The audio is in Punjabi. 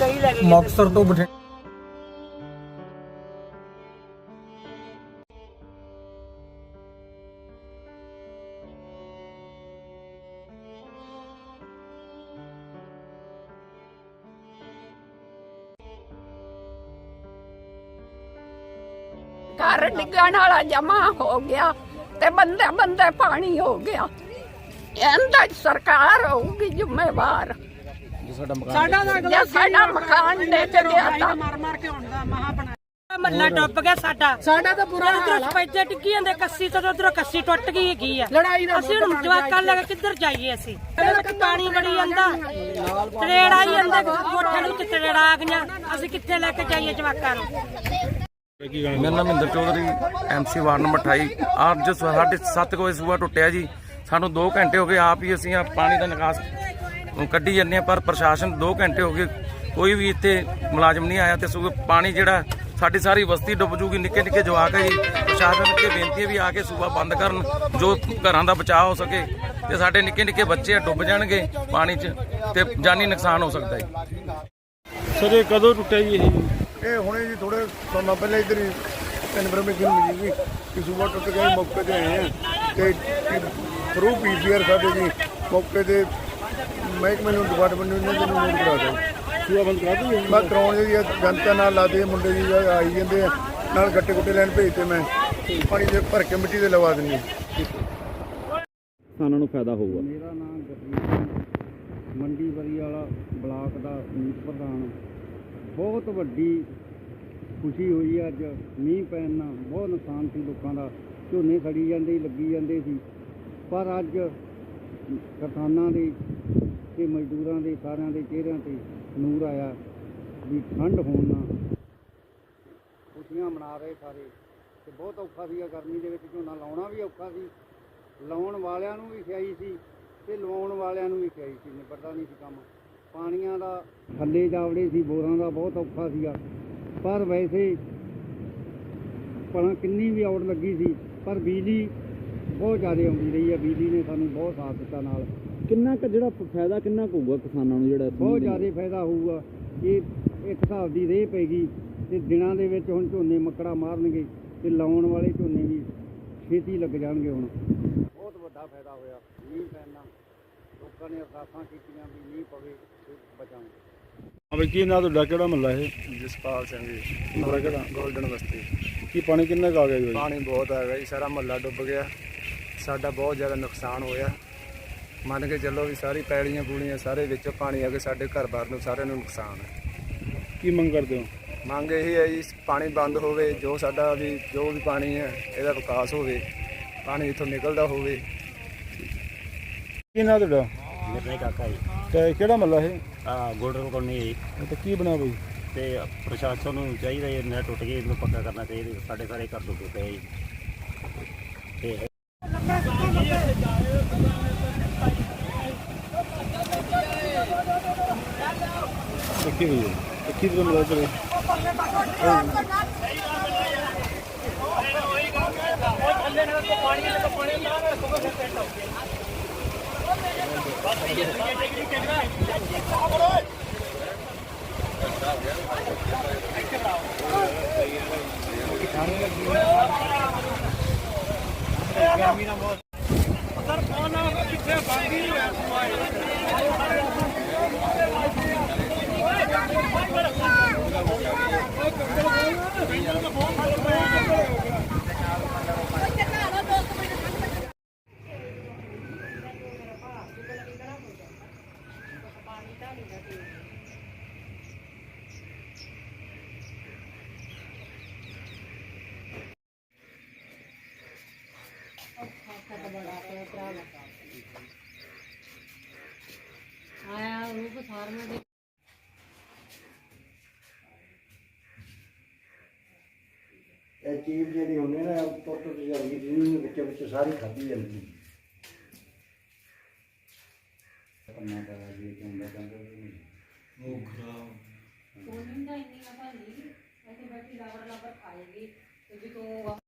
ਕਈ ਲੈ ਕੇ ਗਏ ਮੁਕਤਸਰ ਤੋਂ ਬਠਿੰਡਾ। ਘਰ ਡਿੱਗਣ ਵਾਲਾ ਜਮਾ ਹੋ ਗਿਆ ਤੇ ਬੰਦੇ ਬੰਦੇ ਪਾਣੀ ਹੋ ਗਿਆ। ਇਹਦਾ ਸਰਕਾਰ ਹੋਊਗੀ ਜ਼ਿੰਮੇਵਾਰ। ਸਾਡਾ ਤਾਂ ਜੇ ਸਾਡਾ ਮਕਾਨ ਡਿੱਗ ਗਿਆ ਤਾਂ ਮਾਰ ਮਾਰ ਕੇ ਹੁਣ ਦਾ ਮਹਾ ਬਣਾ ਮੱਲਾ ਡੁੱਬ ਗਿਆ ਸਾਡਾ। ਸਾਡਾ ਤਾਂ ਬੁਰਾ ਹਾਲ ਉਧਰੋਂ ਸਪੈਜੇ ਡਿੱਗੀ ਜਾਂਦੇ ਕੱਸੀ ਤੋਂ ਉਧਰੋਂ ਕੱਸੀ ਟੁੱਟ ਗਈ ਹੈਗੀ ਆ। ਲੜਾਈ ਦਾ ਅਸੀਂ ਹੁਣ ਜਵਾਕਾਂ ਲੈ ਕੇ ਕਿੱਧਰ ਜਾਈਏ ਅਸੀਂ? ਪਾਣੀ ਬੜੀ ਜਾਂਦਾ। ਤਰੇੜ ਆਈ ਜਾਂਦਾ। ਕੋਠੇ ਨੂੰ ਤਰੇੜ ਆ ਗਈਆਂ। ਅਸੀਂ ਕਿੱਥੇ ਲੈ ਕੇ ਜਾਈਏ ਜਵਾਕਾਂ ਨੂੰ? ਮੇਰਾ ਨਾਮ Mahinder Chaudhary MC ward number 28 ਅੱਜ ਸਾਡੇ 7 ਵਜੇ ਸੂਆ ਟੁੱਟਿਆ ਜੀ। ਸਾਨੂੰ 2 ਘੰਟੇ ਹੋ ਗਏ ਆਪ ਹੀ ਅਸੀਂ ਆ ਪਾਣੀ ਦਾ ਨਿਕਾਸ ਕੱਢੀ ਜਾਂਦੇ ਹਾਂ ਪਰ ਪ੍ਰਸ਼ਾਸਨ 2 ਘੰਟੇ ਹੋ ਗਏ ਕੋਈ ਵੀ ਇੱਥੇ ਮੁਲਾਜ਼ਮ ਨਹੀਂ ਆਇਆ ਤੇ ਸਗੋਂ ਪਾਣੀ ਜਿਹੜਾ ਸਾਡੀ ਸਾਰੀ ਬਸਤੀ ਡੁੱਬ ਜੂਗੀ ਨਿੱਕੇ ਨਿੱਕੇ ਜਵਾਕ ਹੈ ਜੀ। ਪ੍ਰਸ਼ਾਸਨ ਅੱਗੇ ਬੇਨਤੀ ਹੈ ਵੀ ਆ ਕੇ ਸੂਬਾ ਬੰਦ ਕਰਨ ਜੋ ਘਰਾਂ ਦਾ ਬਚਾਅ ਹੋ ਸਕੇ ਤੇ ਸਾਡੇ ਨਿੱਕੇ ਨਿੱਕੇ ਬੱਚੇ ਆ ਡੁੱਬ ਜਾਣਗੇ ਪਾਣੀ 'ਚ ਤੇ ਜਾਨੀ ਨੁਕਸਾਨ ਹੋ ਸਕਦਾ ਹੈ। ਸਰ ਇਹ ਕਦੋਂ ਟੁੱਟਿਆ ਜੀ ਇਹ? ਇਹ ਹੁਣੇ ਜੀ ਥੋੜੇ ਸਮਾਂ ਪਹਿਲਾਂ ਇੱਧਰ ਹੀ ਇਨਫੋਰਮੇਸ਼ਨ ਮਿਲੀ ਸੀ ਕਿ ਸੂਬਾ ਟੁੱਟ ਗਿਆ ਸੀ, ਮੌਕੇ ਤੇ ਆਏ ਆ। ਤੇ ਥਰੂ ਪੀਸੀਆਰ ਸਾਡੇ ਜੀ ਮੌਕੇ ਤੇ ਮਹਿਕਮੇ ਨੂੰ ਡਿਪਾਰਟਮੈਂਟ ਨੂੰ ਇਹਨਾਂ ਨੂੰ ਨੋਟ ਕਰਾ ਦਿਓ। ਸੂਆ ਬੰਦ ਕਰਾ ਦੂਗੇ ਮੈਂ ਕਰਾਉਣ ਜੀ ਇਹ ਜਨਤਾ ਨਾਲ ਲਾਦੇ ਮੁੰਡੇ ਜੀ ਆਈ ਜਾਂਦੇ ਆ ਨਾਲ ਗੱਟੇ ਗੁੱਟੇ ਲੈਣ ਭੇਜਤੇ ਮੈਂ। ਪਾਣੀ ਦੇ ਭਰ ਕੇ ਮਿੱਟੀ ਦੇ ਲਵਾ ਦਿੰਦੀ ਕਿਸਾਨਾਂ ਨੂੰ ਫਾਇਦਾ ਹੋਊਗਾ। ਮੇਰਾ ਨਾਮ ਗੁਰਜੀਤ ਮੰਡੀ ਵਰੀ ਵਾਲਾ ਬਲਾਕ ਦਾ ਮੀਤ ਪ੍ਰਧਾਨ। ਬਹੁਤ ਵੱਡੀ ਖੁਸ਼ੀ ਹੋਈ ਹੈ ਅੱਜ। ਮੀਂਹ ਪੈਣ ਨਾਲ ਬਹੁਤ ਨੁਕਸਾਨ ਸੀ ਲੋਕਾਂ ਦਾ। ਝੋਨੇ ਸੜੀ ਜਾਂਦੇ ਸੀ, ਲੱਗੀ ਜਾਂਦੇ ਸੀ। ਪਰ ਅੱਜ ਕਿਸਾਨਾਂ ਦੇ ਤੇ ਮਜ਼ਦੂਰਾਂ ਦੇ ਸਾਰਿਆਂ ਦੇ ਚਿਹਰਿਆਂ ਤੇ ਨੂਰ ਆਇਆ ਵੀ ਠੰਡ ਹੋਣ ਨਾਲ ਖੁਸ਼ੀਆਂ ਮਨਾ ਰਹੇ ਸਾਰੇ ਤੇ ਬਹੁਤ ਔਖਾ ਸੀਗਾ ਗਰਮੀ ਦੇ ਵਿੱਚ, ਝੋਨਾ ਲਾਉਣਾ ਵੀ ਔਖਾ ਸੀ। ਲਾਉਣ ਵਾਲਿਆਂ ਨੂੰ ਵੀ ਸਿਆਈ ਸੀ ਤੇ ਲਵਾਉਣ ਵਾਲਿਆਂ ਨੂੰ ਵੀ ਸਿਆਈ ਸੀ, ਨਿਬੜਦਾ ਨਹੀਂ ਸੀ ਕੰਮ। ਪਾਣੀਆਂ ਦਾ ਥੱਲੇ ਜਾਵੜੇ ਸੀ, ਬੋਰਾਂ ਦਾ ਬਹੁਤ ਔਖਾ ਸੀਗਾ। ਪਰ ਵੈਸੇ ਭਲਾ ਕਿੰਨੀ ਵੀ ਆਉਟ ਲੱਗੀ ਸੀ, ਪਰ ਬਿਜਲੀ ਬਹੁਤ ਜ਼ਿਆਦਾ ਆਉਂਦੀ ਰਹੀ ਹੈ। ਬਿਜਲੀ ਨੇ ਸਾਨੂੰ ਬਹੁਤ ਸਾਥ ਦਿੱਤਾ ਨਾਲ। ਕਿੰਨਾ ਕੁ ਜਿਹੜਾ ਫਾਇਦਾ ਕਿੰਨਾ ਕੁ ਹੋਊਗਾ ਕਿਸਾਨਾਂ ਨੂੰ ਜਿਹੜਾ ਬਹੁਤ ਜ਼ਿਆਦਾ ਫਾਇਦਾ ਹੋਊਗਾ ਇਹ ਇੱਕ ਹਿਸਾਬ ਦੀ ਰੇਹ ਪੈਗੀ ਤੇ ਦਿਨਾਂ ਦੇ ਵਿੱਚ ਹੁਣ ਝੋਨੇ ਮੱਕੜਾ ਮਾਰਨਗੇ ਤੇ ਲਾਉਣ ਵਾਲੇ ਝੋਨੇ ਵੀ ਛੇਤੀ ਲੱਗ ਜਾਣਗੇ ਹੁਣ। ਬਹੁਤ ਵੱਡਾ ਫਾਇਦਾ ਹੋਇਆ ਮੀਂਹ ਪੈਣ ਨਾਲ ਲੋਕਾਂ ਨੇ ਅਰਦਾਸਾਂ ਕੀਤੀਆਂ ਵੀ ਮੀਂਹ ਪਵੇ ਤੇ ਬਚਾਂਗੇ ਹਾਂ ਬਈ ਕੀ ਨਾਂ ਤੁਹਾਡਾ ਕਿਹੜਾ ਮੱਲਾ ਇਹ? ਜਸਪਾਲ ਸਿੰਘ ਜੀ। ਤੁਹਾਡਾ ਕਿਹੜਾ? ਗੋਲਡਨ ਬਸਤੀ। ਕੀ ਪਾਣੀ ਕਿੰਨਾ ਕੁ ਆ ਗਿਆ ਜੀ? ਪਾਣੀ ਬਹੁਤ ਆ ਗਿਆ ਜੀ ਸਾਰਾ ਮਹੱਲਾ ਡੁੱਬ ਗਿਆ। ਸਾਡਾ ਬਹੁਤ ਜ਼ਿਆਦਾ ਨੁਕਸਾਨ ਹੋਇਆ। ਮੰਨ ਕੇ ਚੱਲੋ ਵੀ ਸਾਰੀ ਪੈੜੀਆਂ ਪੂੜੀਆਂ ਸਾਰੇ ਵਿੱਚ ਪਾਣੀ ਆ ਕੇ ਸਾਡੇ ਘਰ-ਬਾਰ ਨੂੰ ਸਾਰਿਆਂ ਨੂੰ ਨੁਕਸਾਨ ਹੈ। ਕੀ ਮੰਗ ਕਰਦੇ ਹੋ? ਮੰਗ ਇਹ ਹੈ ਜੀ ਪਾਣੀ ਬੰਦ ਹੋਵੇ ਜੋ ਸਾਡਾ ਵੀ ਜੋ ਵੀ ਪਾਣੀ ਹੈ ਇਹਦਾ ਵਿਕਾਸ ਹੋਵੇ ਪਾਣੀ ਇੱਥੋਂ ਨਿਕਲਦਾ ਹੋਵੇ। ਕੀ ਨਾਂ ਤੁਹਾਡਾ? ਮੇਰੇ ਕਾਕਾ ਜੀ। ਤੇ ਕਿਹੜਾ ਮੱਲਾ ਇਹ? ਆ ਗੋਲਡਨ ਕੋਲੋਨੀ ਜੀ। ਤੇ ਕੀ ਬਣਾ ਬਈ? ਤੇ ਪ੍ਰਸ਼ਾਸਨ ਨੂੰ ਚਾਹੀਦਾ ਇਹ ਨੈਟ ਟੁੱਟ ਗਈ ਇਹਨੂੰ ਪੱਕਾ ਕਰਨਾ ਚਾਹੀਦਾ ਸਾਡੇ ਸਾਰੇ ਘਰ ਡੁੱਬੇ ਪਏ ਜੀ। ਤੇ ਤੇ ਕੀ ਹੋਈ ਤੇ ਕੀ ਤੁਹਾਨੂੰ ਮਿਲਾ ਚਲੇ ਇਹ ਚੀਜ਼ ਜਿਹੜੀ ਹੁੰਦੀ ਨਾ ਟੁੱਟ ਟੁੱਟ ਜਾਂਦੀ ਜਿਹਨੂੰ ਵਿੱਚ ਵਿੱਚ ਸਾਰੀ ਖਾਧੀ ਜਾਂਦੀ ਕੰਮਾਂ ਦਾ ਜੀ ਕਹਿੰਦਾ ਕਹਿੰਦਾ ਉਹ ਖਰਾਬ ਕੋਲਿੰਗ ਦਾ ਇੰਨੀ ਨਾ ਭਾਜੀ ਇੱਥੇ ਬੈਠੀ ਲਾਵਰ ਲਾਵਰ ਖਾਏਗੀ। ਤੇ ਜਦੋਂ